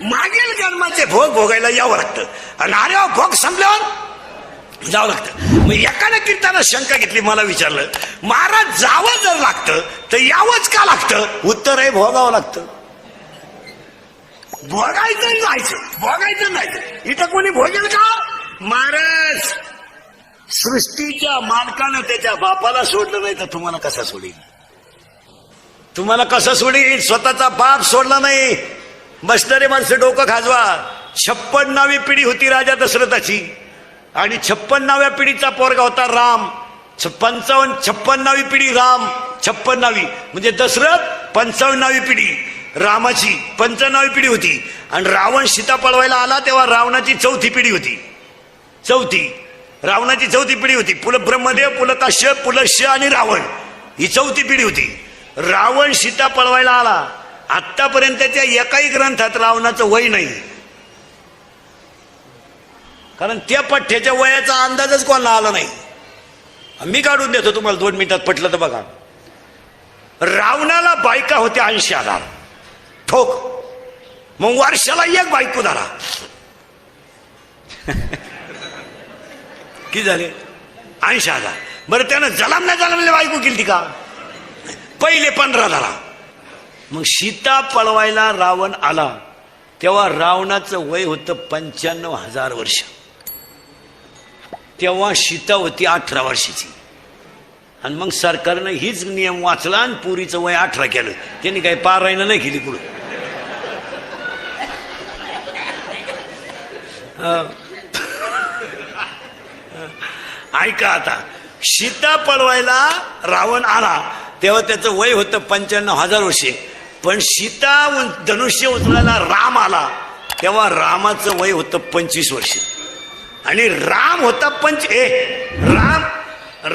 मागील जन्माचे भोग भोगायला यावं लागतं. आणि अरे भोग संपल्यावर जावं लागतं. मग एकाने कीर्ताना शंका घेतली मला विचारलं महाराज जावं जर लागतं तर यावंच का लागतं? उत्तर आहे भोगावं लागतं. भोगायचं जायचं भोगायचं जायचं. इथं कोणी भोगेल का? महाराज सृष्टीच्या मालकानं त्याच्या बापाला सोडलं नाही तर तुम्हाला कसा सोडील तुम्हाला कसं सोडील स्वतःचा बाप सोडला नाही. बसणारे माणसं डोकं खाजवा. छप्पन्नावी पिढी होती राजा दशरथाची. आणि छप्पन्नाव्या पिढीचा पोरगा होता राम. छ- पंचावन्न छप्पन्नावी पिढी राम. छप्पन्नावी. म्हणजे दशरथ पंचावन्नावी पिढी. रामाची पंचावन्नावी पिढी होती. आणि रावण सीता पळवायला आला तेव्हा रावणाची चौथी पिढी होती. चौथी. रावणाची चौथी पिढी होती. पुल ब्रह्मदेव पुलकाश्य पुलश्य आणि रावण. ही चौथी पिढी होती. रावण सीता पळवायला आला. आत्तापर्यंतच्या एकाही ग्रंथात रावणाचं वय नाही. कारण त्या पठ्ठ्याच्या वयाचा अंदाजच कोणाला आला नाही. मी काढून देतो तुम्हाला दोन मिनिटात पटलं तर बघा. रावणाला बायका होत्या ऐंशी हजार. ठोक. मग वर्षाला एक बायको धरा. किती झाले? ऐंशी हजार. बरं त्यानं जलमल्या जलमल्या बायको केली का? पहिले पंधरा धरा. मग सीता पळवायला रावण आला. तेव्हा रावणाचं वय होतं पंच्याण्णव हजार वर्ष. तेव्हा सीता होती अठरा वर्षाची. आणि मग सरकारनं हीच नियम वाचला आणि पुरीचं वय अठरा केलं. त्यांनी काही पारायण नाही केली पुढं ऐका आता. सीता पळवायला रावण आला. तेव्हा त्याचं वय होतं पंच्याण्णव हजार वर्षे. पण सीता धनुष्य उचलायला राम आला तेव्हा रामाचं वय होतं पंचवीस वर्ष. आणि राम होता पंच ए राम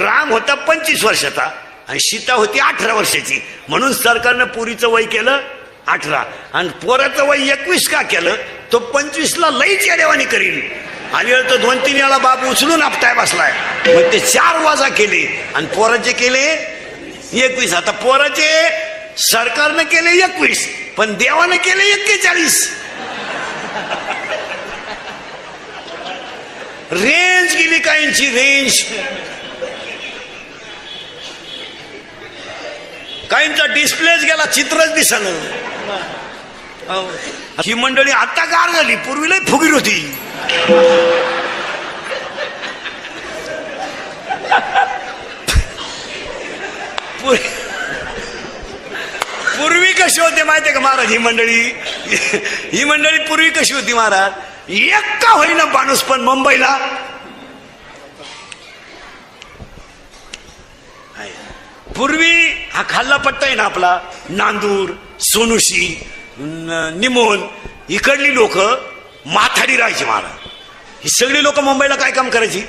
राम होता पंचवीस वर्षाचा. आणि सीता होती अठरा वर्षाची. म्हणून सरकारनं पुरीचं वय केलं अठरा. आणि पोराचं वय एकवीस का केलं तो पंचवीसला लईच देवानी करील आणि तो दोन तीन वेळा बाप उचलून आपटाय बसलाय. मग ते चार वाजा केले. आणि पोराचे केले एकवीस. आता पोराचे सरकारनं केले एकवीस पण देवानं केले एक्केचाळीस. रेंज गेली काहींची रेंज? काहींचा डिस्प्लेच गेला चित्रच दिसन. ही मंडळी आता गार झाली पूर्वी लय फुगीर होती पूर्वी पूर्वी कशी होते माहितीये का महाराज? ही मंडळी ही मंडळी पूर्वी कशी होती महाराज? एक का होईना माणूस पण मुंबईला. पूर्वी हा खाल्ला पट्टा आहे ना आपला नांदूर सोनुशी निमोल निमोन इकडली लोक माथाडी राहायची महाराज. ही सगळी लोक मुंबईला काय काम करायची?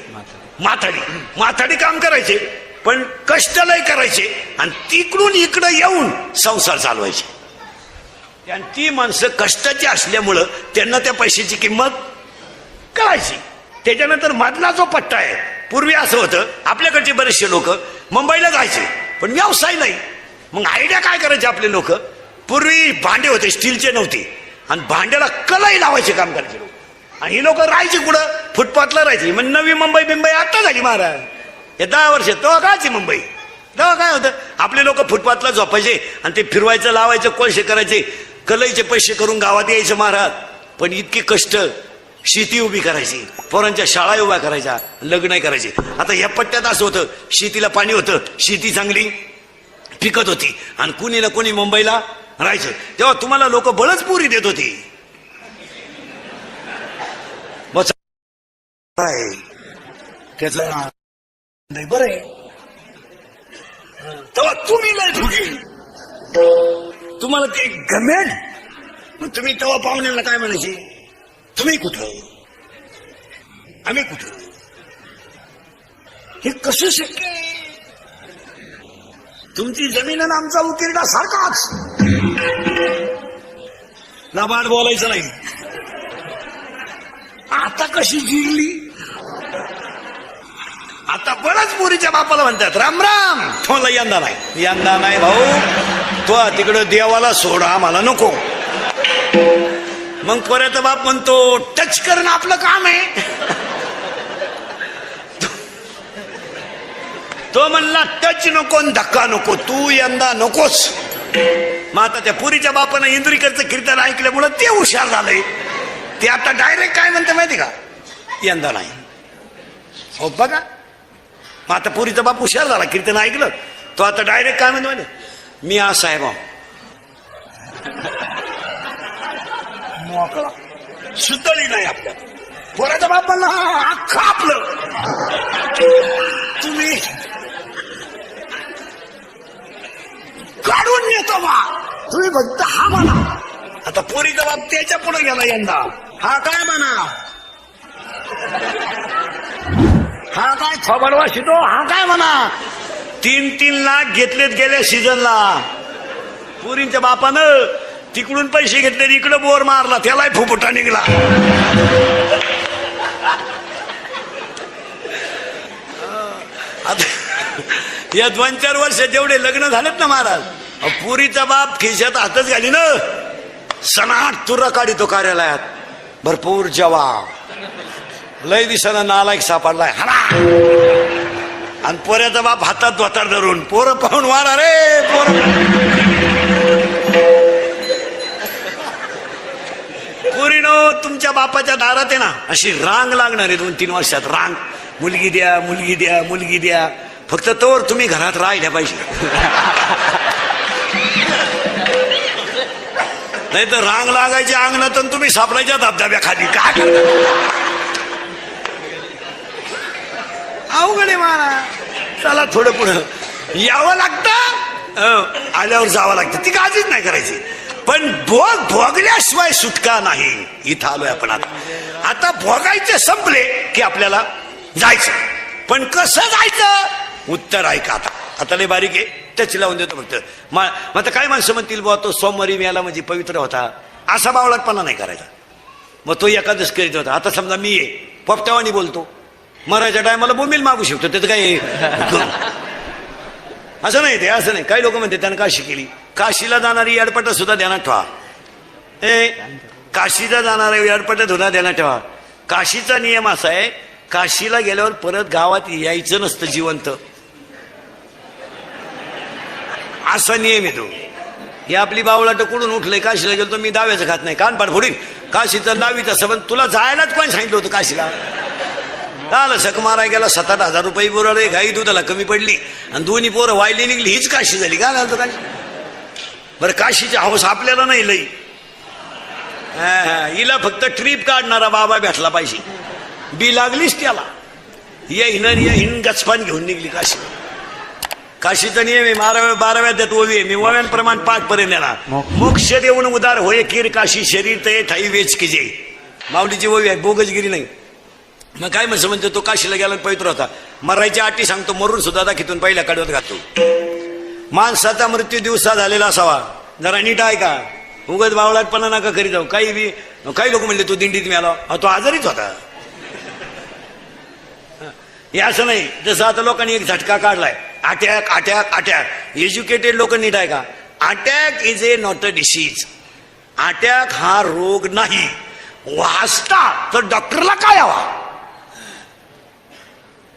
माथाडी. माथाडी काम करायचे पण कष्टलय करायचे आणि तिकडून इकडं येऊन संसार चालवायचे. ती माणसं कष्टाची असल्यामुळं त्यांना त्या पैशाची किंमत कळायची. त्याच्यानंतर मधला जो पट्टा आहे पूर्वी असं होतं आपल्याकडचे बरेचसे लोक मुंबईला जायचे पण व्यवसाय नाही. मग आयडिया काय करायचे आपले लोक? पूर्वी भांडे होते स्टीलचे नव्हते. आणि भांड्याला कलाई लावायचे काम करायचे लोक. आणि ही लोक राहायची कुठं? फुटपाथला राहायची. मग नवी मुंबई बिंबई आता झाली महाराज. हे दहा वर्ष तेव्हा कायची मुंबई? तेव्हा काय होतं? आपले लोक फुटपाथला झोपायचे आणि ते फिरवायचं लावायचं कोळशे करायचे. कलईचे पैसे करून गावात यायचं महाराज. पण इतकी कष्ट शेती उभी करायची पोरांच्या शाळा उभ्या करायच्या लग्न करायचे. आता या पट्ट्यात असं होतं शेतीला पाणी होतं शेती चांगली पिकत होती. आणि कुणी ना कोणी मुंबईला राहायचं. तेव्हा तुम्हाला लोक बळच पुरी देत होती. बस नाही बरं तेव्हा तुम्ही लय तुम्हाला ते गमेल. मग तुम्ही तेव्हा पाहुण्याला काय म्हणायचे? तुम्ही कुठं? आम्ही कुठं? हे कसं शक्य तुमची जमीन आणि आमचा उकिरडा सारखाच. नाबाड बोलायचं नाही. आता कशी जिरली? आता बरंच पोरीच्या बापाला म्हणतात राम राम. ठोला यंदा नाही. यंदा नाही भाऊ. तो तिकडं देवाला सोडा आम्हाला नको. मग परत बाप म्हणतो टच करणं आपलं काम आहे. तो म्हणला टच नको धक्का नको तू यंदा नकोस. मग आता त्या पुरीच्या बापानं इंद्रिकरचं कीर्तन ऐकल्यामुळं ते हुशार झालंय. ते आता डायरेक्ट काय म्हणते माहिती का? यंदा नाही. हो बघा. मग आता पुरीचा बाप हुशार झाला कीर्तन ऐकलं. तो आता डायरेक्ट काय म्हणतो माहिती? मी आज साहेब मोकळा. सुतळी नाही आपल्या. पोराचा बाप म्हणला "हा, आपलं. तुम्ही काढून नेतो बा. तुम्ही फक्त हा म्हणा. आता पोरीचा बाप त्याच्या पुढे गेला यंदा. हा काय म्हणा? हा काय खबर वाशितो हा काय म्हणा? तीन तीन लाख घेतलेत गेल्या सीझनला पुरींच्या बापानं तिकडून पैसे घेतले इकडं बोर मारला त्यालाही फुफुटा निघला. आता या दोन चार वर्ष जेवढे लग्न झालेत ना महाराज अहो, पुरीचा बाप खिशात हातच घाली ना सनाट तुरा काढितो कार्यालयात. भरपूर जवाब. लय दिसाना नालायक सापडलाय. हा आणि पोऱ्याचा बाप हातात धोतार धरून. पोरं पाहून वार अरे पोर पोरीनो तुमच्या बापाच्या दारात आहे ना अशी रांग लागणार आहे दोन तीन वर्षात. रांग. मुलगी द्या मुलगी द्या मुलगी द्या. फक्त तोवर तुम्ही घरात राहिल्या पाहिजे. नाही तर रांग लागायची अंगणात तुम्ही सापडायच्या धबधब्याखाली. काय करता अवघड आहे महाराज चला थोडं पुढं. यावं लागतं. अं, आल्यावर जावं लागतं. ती काळजीच नाही करायची. पण भोग भोगल्याशिवाय सुटका नाही. इथं आलोय आपण आता. आता भोगायचे संपले की आपल्याला जायचं. पण कसं जायचं? उत्तर ऐका आता. आता लय बारीक आहे. टच लावून देतो फक्त. मा- मग आता काय माणसं म्हणतील बुवा तो सोमवारी मिळाला म्हणजे पवित्र होता. असा बावळटपणा नाही करायचा. मग तो एकादश करीत होता. आता समजा मी आहे. पोपट्यावानी बोलतो. मरायच्या टायमाला बोंबील मागू शकतो त्याचं काही असं नाही ते असं नाही. काही लोक म्हणते त्यानं काशी केली. काशीला जाणारी अडपट सुद्धा ध्यानात ठेवा. ए काशीला जाणारा अडपट सुद्धा ध्यानात ठेवा. काशीचा नियम असा आहे काशीला गेल्यावर परत गावात यायचं नसतं जिवंत. असा नियम येतो ही आपली बावळाट कुठून उठलंय? काशीला गेलो तर मी दाव्याचं खात नाही. कानपाड फोडीन. काशीचं असं पण तुला जायलाच कोण सांगितलं होतं काशीला? झालं सक मारा गेला सात आठ हजार रुपये बुराडे गाई दुधाला कमी पडली. आणि दोन्ही पोरं वायली निघली हीच काशी झाली. का झालं काशी? बरं काशीची हौस आपल्याला नाही लई. हा, हा, हिला फक्त ट्रिप काढणारा बाबा भेटला पाहिजे. बी लागलीच त्याला. या हिनं या हिन गचपान घेऊन निघली काशी. काशीचा नियम आहे बाराव्या बाराव्या त्यात ओवी मी ओव्यांप्रमाण पाच पर्यंत येणार मोक्ष. देऊन उदार होय कीर काशी शरीर ते ठाई वेच की जे. माऊलीची ओवी आहे बोगजगिरी नाही. मग काय म्हणतो? म्हणतो तो काशीला गेला पवित्र होता. मरायच्या अटी सांगतो मरून सुद्धा दाखितून पहिल्या कडवत घालतो माणसाचा मृत्यू दिवसा झालेला असावा. जरा नीट आहे का उगत बावळाटपणा नका करीत जाऊ. काही बी काही लोक म्हणले तू दिंडीत मिळाला अहो, तो आजारीच होता. हे असं नाही. जसं आता लोकांनी एक झटका काढलाय. अटॅक अटॅक अटॅक एज्युकेटेड लोक नीट आहे का attack is a not a disease attack हा रोग नाही. वाचता तर डॉक्टरला काय हवा?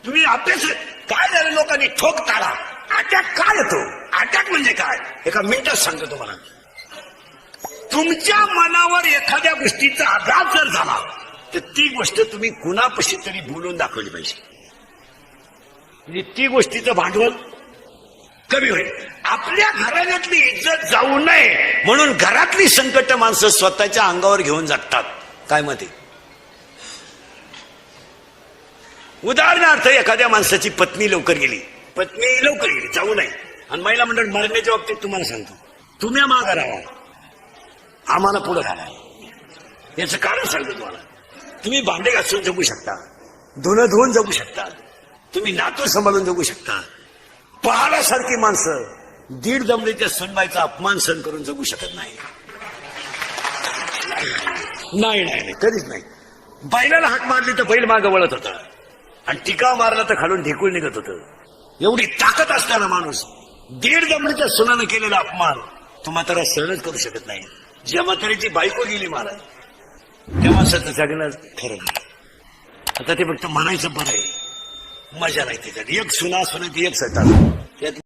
तुम्ही अभ्यास काय झालं लोकांनी? ठोक ताळा अटॅक काय येतो अटॅक म्हणजे काय? एका मिनिटात सांगतो तुम्हाला. तुमच्या मनावर एखाद्या गोष्टीचा आघात जर झाला तर ती गोष्ट तुम्ही कुणापाशी तरी बोलून दाखवली पाहिजे. म्हणजे ती गोष्टीचं भांडवल कमी होईल. आपल्या घराण्यातली इज्जत जाऊ नये म्हणून घरातली संकट माणसं स्वतःच्या अंगावर घेऊन जगतात काय मते उदाहरणार्थ एखाद्या माणसाची पत्नी लवकर गेली. पत्नी लवकर गेली जाऊ नये आणि महिला मंडळ मरण्याच्या बाबतीत तुम्हाला सांगतो. तुम्ही मागा राहा. आम्हाला पुढे घाला याचं कारण सांगतो तुम्हाला. तुम्ही भांडे घासून जगू शकता. धुणं धुवून जगू शकता. तुम्ही नातू सांभाळून जगू शकता. पहाडासारखी माणसं दीड जमलेच्या सणबाईचा अपमान सहन करून जगू शकत नाही. नाही नाही नाही कधीच नाही. बैलाला हाक मारली तर बैल मागं वळत होता. आणि टिकाव मारला तर खालून ढेकूळ निघत होतं. एवढी ताकद असताना माणूस दीड जमणीच्या सुनानं केलेला अपमान तो म्हातारा सहनच करू शकत नाही. ज्या म्हातारीची बायको गेली महाराज तेव्हा माणसाचं जगणं खरं आता ते फक्त म्हणायचं बरं आहे. मजा नाही त्याच्यात. एक सुना सुना ती एक सटा त्यात